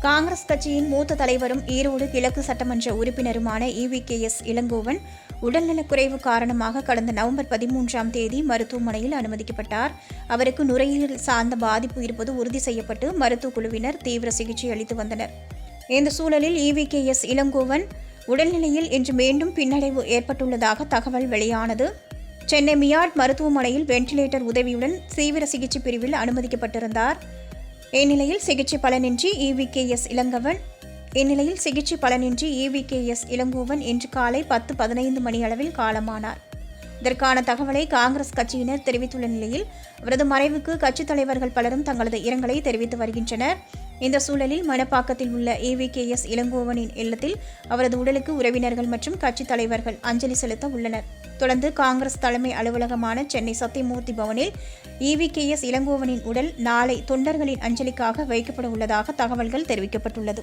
காங்கிரஸ் கட்சியின் மூத்த தலைவரும் ஈரோடு கிழக்கு சட்டமன்ற உறுப்பினருமான இவி கே. எஸ். இளங்கோவன் உடல்நலக்குறைவு காரணமாக கடந்த நவம்பர் பதிமூன்றாம் தேதி மருத்துவமனையில் அனுமதிக்கப்பட்டார். அவருக்கு நுரையீரல் சார்ந்த பாதிப்பு இருப்பது உறுதி செய்யப்பட்டு மருத்துவக் குழுவினர் தீவிர சிகிச்சை அளித்து வந்தனர். இந்த சூழலில் இவி கே. எஸ். இளங்கோவன் உடல்நிலையில் இன்று மீண்டும் பின்னடைவு ஏற்பட்டுள்ளதாக தகவல் வெளியானது. சென்னை மியாட் மருத்துவமனையில் வென்டிலேட்டர் உதவியுடன் தீவிர சிகிச்சை பிரிவில் அனுமதிக்கப்பட்டிருந்தார். இந்நிலையில் சிகிச்சை பலனின்றி இவிகேஎஸ் இளங்கவன். இந்நிலையில் சிகிச்சை பலனின்றி இவிகேஎஸ் இளங்கோவன் இன்று காலை பத்து பதினைந்து மணி அளவில் காலமானார். இதற்கான தகவலை காங்கிரஸ் கட்சியினர் தெரிவித்துள்ள நிலையில் அவரது மறைவுக்கு கட்சித் தலைவர்கள் பலரும் தங்களது இரங்கலை தெரிவித்து வருகின்றனர். இந்த சூழலில் மணப்பாக்கத்தில் உள்ள ஏவிகேஎஸ் இளங்கோவனின் இல்லத்தில் அவரது உடலுக்கு உறவினர்கள் மற்றும் கட்சித் தலைவர்கள் அஞ்சலி செலுத்த உள்ளனர். தொடர்ந்து காங்கிரஸ் தலைமை அலுவலகமான சென்னை சத்தியமூர்த்தி பவனில் இவிகேஎஸ் இளங்கோவனின் உடல் நாளை தொண்டர்களின் அஞ்சலிக்காக வைக்கப்பட உள்ளதாக தகவல்கள் தெரிவிக்கப்பட்டுள்ளது.